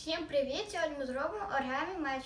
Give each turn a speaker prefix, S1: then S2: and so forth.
S1: Всім привіт! Сьогодні ми зробимо оригамі меч.